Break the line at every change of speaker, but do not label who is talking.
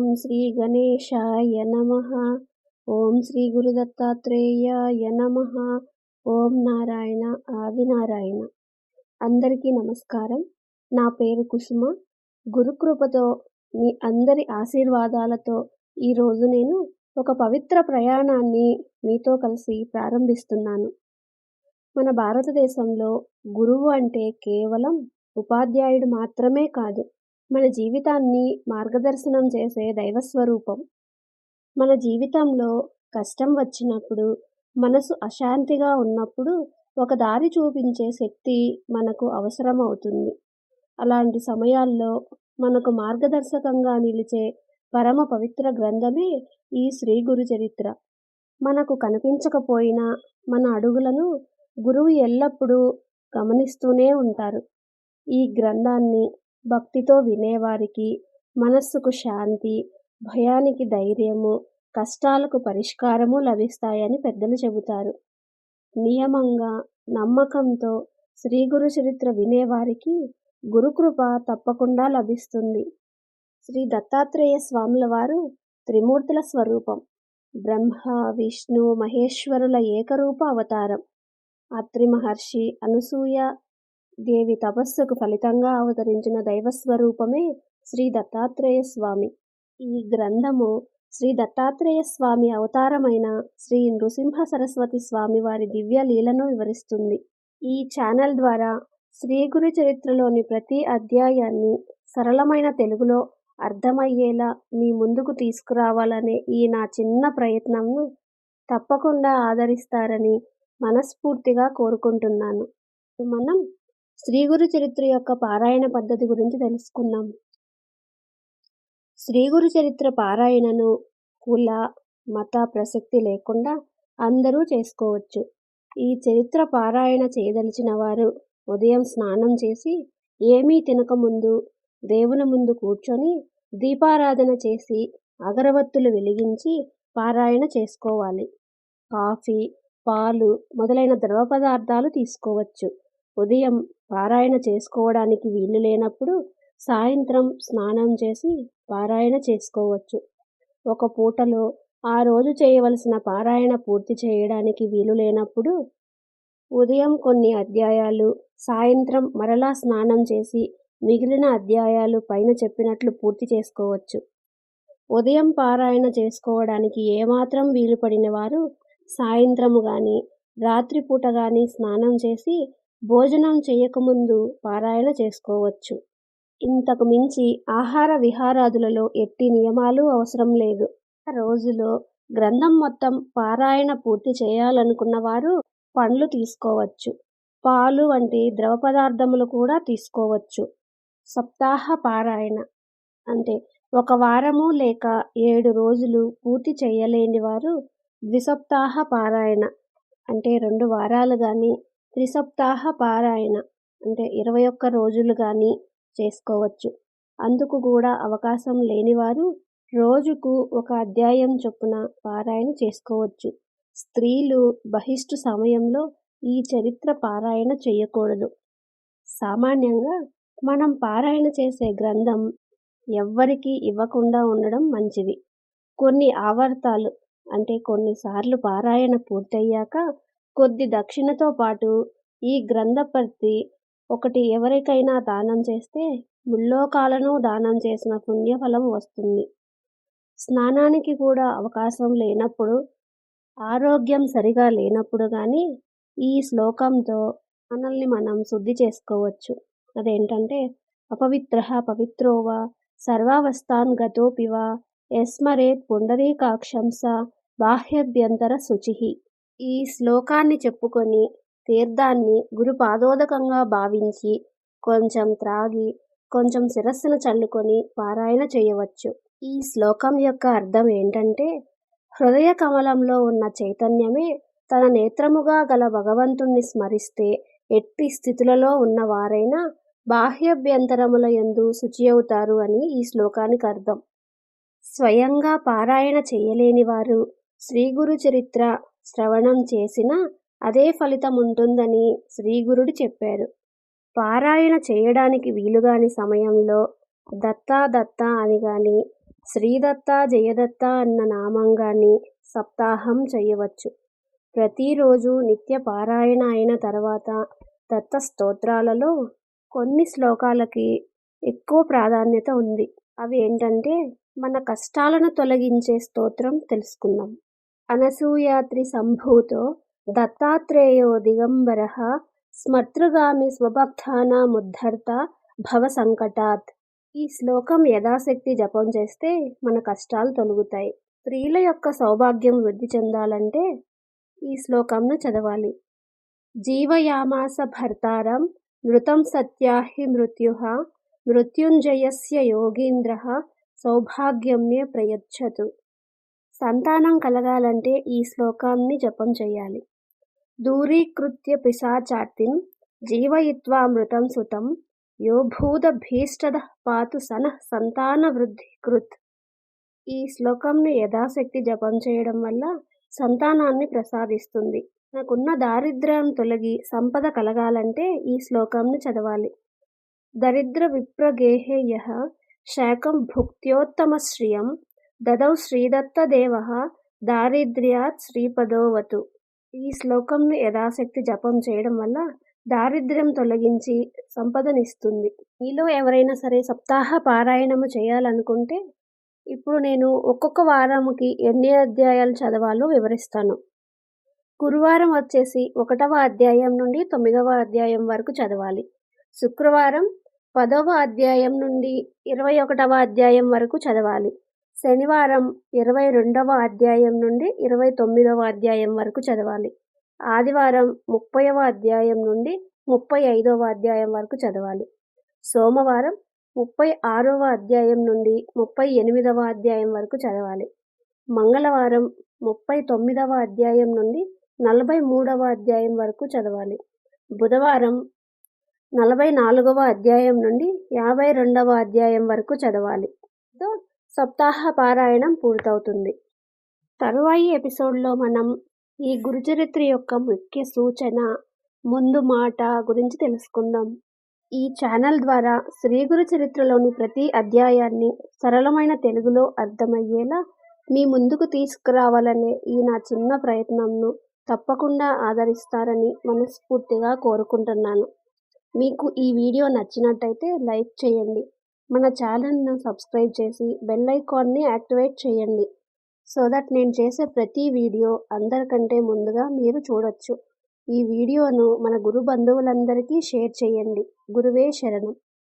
ఓం శ్రీ గణేశాయ నమ. ఓం శ్రీ గురు దత్తాత్రేయాయ నమ. ఓం నారాయణ ఆదినారాయణ అందరికీ నమస్కారం. నా పేరు కుసుమ. గురుకృపతో మీ అందరి ఆశీర్వాదాలతో ఈరోజు నేను ఒక పవిత్ర ప్రయాణాన్ని మీతో కలిసి ప్రారంభిస్తున్నాను. మన భారతదేశంలో గురువు అంటే కేవలం ఉపాధ్యాయుడు మాత్రమే కాదు మన జీవితాన్ని మార్గదర్శనం చేసే దైవస్వరూపం. మన జీవితంలో కష్టం వచ్చినప్పుడు మనసు అశాంతిగా ఉన్నప్పుడు ఒక దారి చూపించే శక్తి మనకు అవసరమవుతుంది. అలాంటి సమయాల్లో మనకు మార్గదర్శకంగా నిలిచే పరమ పవిత్ర గ్రంథమే ఈ శ్రీ గురు చరిత్ర. మనకు కనిపించకపోయినా మన అడుగులను గురువు ఎల్లప్పుడూ గమనిస్తూనే ఉంటారు. ఈ గ్రంథాన్ని భక్తితో వినేవారికి మనస్సుకు శాంతి భయానికి ధైర్యము కష్టాలకు పరిష్కారము లభిస్తాయని పెద్దలు చెబుతారు. నియమంగా నమ్మకంతో శ్రీ గురు చరిత్ర వినేవారికి గురుకృప తప్పకుండా లభిస్తుంది. శ్రీ దత్తాత్రేయ స్వాముల వారు త్రిమూర్తుల స్వరూపం బ్రహ్మ విష్ణు మహేశ్వరుల ఏకరూప అవతారం. అత్రి మహర్షి అనసూయ దేవి తపస్సుకు ఫలితంగా అవతరించిన దైవస్వరూపమే శ్రీ దత్తాత్రేయ స్వామి ఈ గ్రంథము శ్రీ దత్తాత్రేయ స్వామి అవతారమైన శ్రీ నృసింహ సరస్వతి స్వామి వారి దివ్య లీలను వివరిస్తుంది. ఈ ఛానల్ ద్వారా శ్రీ గురు చరిత్రలోని ప్రతి అధ్యాయాన్ని సరళమైన తెలుగులో అర్థమయ్యేలా మీ ముందుకు తీసుకురావాలనే ఈ నా చిన్న ప్రయత్నంను తప్పకుండా ఆదరిస్తారని మనస్ఫూర్తిగా కోరుకుంటున్నాను. మనం శ్రీగురు చరిత్ర యొక్క పారాయణ పద్ధతి గురించి తెలుసుకుందాం. శ్రీగురు చరిత్ర పారాయణను కుల మత ప్రసక్తి లేకుండా అందరూ చేసుకోవచ్చు. ఈ చరిత్ర పారాయణ చేయదలిచిన వారు ఉదయం స్నానం చేసి ఏమీ తినకముందు దేవుని ముందు కూర్చొని దీపారాధన చేసి అగరవత్తులు వెలిగించి పారాయణ చేసుకోవాలి. కాఫీ పాలు మొదలైన ద్రవ పదార్థాలు తీసుకోవచ్చు. ఉదయం పారాయణ చేసుకోవడానికి వీలు లేనప్పుడు సాయంత్రం స్నానం చేసి పారాయణ చేసుకోవచ్చు. ఒక పూటలో ఆ రోజు చేయవలసిన పారాయణ పూర్తి చేయడానికి వీలు లేనప్పుడు ఉదయం కొన్ని అధ్యాయాలు సాయంత్రం మరలా స్నానం చేసి మిగిలిన అధ్యాయాలు పైన చెప్పినట్లు పూర్తి చేసుకోవచ్చు. ఉదయం పారాయణ చేసుకోవడానికి ఏమాత్రం వీలు పడిన వారు సాయంత్రము కానీ రాత్రిపూట కానీ స్నానం చేసి భోజనం చేయకముందు పారాయణ చేసుకోవచ్చు. ఇంతకు మించి ఆహార విహారాదులలో ఎట్టి నియమాలు అవసరం లేదు. రోజులో గ్రంథం మొత్తం పారాయణ పూర్తి చేయాలనుకున్న వారు పండ్లు తీసుకోవచ్చు. పాలు వంటి ద్రవ పదార్థములు కూడా తీసుకోవచ్చు. సప్తాహ పారాయణ. అంటే ఒక వారము లేక ఏడు రోజులు పూర్తి చేయలేని వారు ద్విసప్తాహ పారాయణ. అంటే రెండు వారాలు కానీ త్రిసప్తాహ పారాయణ అంటే ఇరవై ఒక్క రోజులు కానీ చేసుకోవచ్చు. అందుకు కూడా అవకాశం లేనివారు రోజుకు ఒక అధ్యాయం చొప్పున పారాయణ చేసుకోవచ్చు. స్త్రీలు బహిష్టు సమయంలో ఈ చరిత్ర పారాయణ చేయకూడదు. సామాన్యంగా మనం పారాయణ చేసే గ్రంథం ఎవ్వరికీ ఇవ్వకుండా ఉండడం మంచిది. కొన్ని ఆవర్తాలు అంటే కొన్నిసార్లు పారాయణ పూర్తయ్యాక కొద్ది దక్షిణతో పాటు ఈ గ్రంథపర్తి ఒకటి ఎవరికైనా దానం చేస్తే ముల్లోకాలను దానం చేసిన పుణ్యఫలం వస్తుంది. స్నానానికి కూడా అవకాశం లేనప్పుడు ఆరోగ్యం సరిగా లేనప్పుడు కానీ ఈ శ్లోకంతో మనల్ని మనం శుద్ధి చేసుకోవచ్చు. అదేంటంటే అపవిత్ర పవిత్రోవా సర్వావస్థాన్ గతోపివా ఎస్మరేత్ పుండరీకాక్షంస బాహ్యభ్యంతర శుచి. ఈ శ్లోకాన్ని చెప్పుకొని తీర్థాన్ని గురు పాదోదకంగా భావించి కొంచెం త్రాగి కొంచెం శిరస్సును చల్లుకొని పారాయణ చేయవచ్చు. ఈ శ్లోకం యొక్క అర్థం ఏంటంటే హృదయ కమలంలో ఉన్న చైతన్యమే తన నేత్రముగా గల భగవంతుణ్ణి స్మరిస్తే ఎట్టి స్థితులలో ఉన్నవారైనా బాహ్యభ్యంతరముల ఎందు శుచి అవుతారు అని ఈ శ్లోకానికి అర్థం. స్వయంగా పారాయణ చేయలేని వారు శ్రీ గురు చరిత్ర శ్రవణం చేసినా అదే ఫలితం ఉంటుందని శ్రీగురుడు చెప్పారు. పారాయణ చేయడానికి వీలుగాని సమయంలో దత్తా దత్తా అని కానీ శ్రీదత్త జయదత్త అన్న నామంగాన్ని సప్తాహం చేయవచ్చు. ప్రతిరోజు నిత్య పారాయణ అయిన తర్వాత దత్త స్తోత్రాలలో కొన్ని శ్లోకాలకి ఎక్కువ ప్రాధాన్యత ఉంది. అవి ఏంటంటే మన కష్టాలను తొలగించే స్తోత్రం తెలుసుకుందాం. అనసూయాత్రి సంభూతో దత్తాత్రేయో దిగంబర స్మర్తృగామి స్వభక్తానాముద్ధర్త భవ సంకటాత్. ఈ శ్లోకం యథాశక్తి జపం చేస్తే మన కష్టాలు తొలుగుతాయి. స్త్రీల యొక్క సౌభాగ్యం వృద్ధి చెందాలంటే ఈ శ్లోకంను చదవాలి. జీవయామాస భర్తారం మృతం సత్యాహి మృత్యు మృత్యుంజయస్య యోగీంద్ర సౌభాగ్యమ్య ప్రయచ్చతు. సంతానం కలగాలంటే ఈ శ్లోకాన్ని జపం చేయాలి. దూరీకృత్య పిశాచార్తిం జీవయిత్వామృతం సుతం యో భూతభీష్టద పాతు సనః సంతాన వృద్ధి కృత్. ఈ శ్లోకంను యథాశక్తి జపం చేయడం వల్ల సంతానాన్ని ప్రసాదిస్తుంది. నాకున్న దారిద్ర్యం తొలగి సంపద కలగాలంటే ఈ శ్లోకంను చదవాలి. దరిద్ర విప్రగేహే యః శాకం భుక్త్యోత్తమశ్రియం దదౌ శ్రీదత్తదేవ దారిద్ర్యాత్ శ్రీపదోవతు ఈ శ్లోకంను యథాశక్తి జపం చేయడం వల్ల దారిద్ర్యం తొలగించి సంపదనిస్తుంది. మీలో ఎవరైనా సరే సప్తాహ పారాయణము చేయాలనుకుంటే ఇప్పుడు నేను ఒక్కొక్క వారముకి ఎన్ని అధ్యాయాలు చదవాలో వివరిస్తాను. గురువారం వచ్చేసి ఒకటవ అధ్యాయం నుండి తొమ్మిదవ అధ్యాయం వరకు చదవాలి. శుక్రవారం పదవ అధ్యాయం నుండి ఇరవై ఒకటవ అధ్యాయం వరకు చదవాలి. శనివారం ఇరవై రెండవ అధ్యాయం నుండి ఇరవై తొమ్మిదవ అధ్యాయం వరకు చదవాలి. ఆదివారం ముప్పైవ అధ్యాయం నుండి ముప్పై ఐదవ అధ్యాయం వరకు చదవాలి. సోమవారం ముప్పై ఆరవ అధ్యాయం నుండి ముప్పై ఎనిమిదవ అధ్యాయం వరకు చదవాలి. మంగళవారం ముప్పై తొమ్మిదవ అధ్యాయం నుండి నలభై మూడవ అధ్యాయం వరకు చదవాలి. బుధవారం నలభై నాలుగవ అధ్యాయం నుండి యాభై రెండవ అధ్యాయం వరకు చదవాలి. సప్తాహ పారాయణం పూర్తవుతుంది. తరువాయి ఎపిసోడ్లో మనం ఈ గురుచరిత్ర యొక్క ముఖ్య సూచన ముందు మాట గురించి తెలుసుకుందాం. ఈ ఛానల్ ద్వారా శ్రీ గురు చరిత్రలోని ప్రతి అధ్యాయాన్ని సరళమైన తెలుగులో అర్థమయ్యేలా మీ ముందుకు తీసుకురావాలనే ఈ నా చిన్న ప్రయత్నంను తప్పకుండా ఆదరిస్తారని మనస్ఫూర్తిగా కోరుకుంటున్నాను. మీకు ఈ వీడియో నచ్చినట్టయితే లైక్ చేయండి. మన ఛానల్ను సబ్స్క్రైబ్ చేసి బెల్ ఐకాన్ని యాక్టివేట్ చేయండి. సో దట్ నేను చేసే ప్రతి వీడియో అందరికంటే ముందుగా మీరు చూడొచ్చు. ఈ వీడియోను మన గురు బంధువులందరికీ షేర్ చేయండి. గురువే శరణం.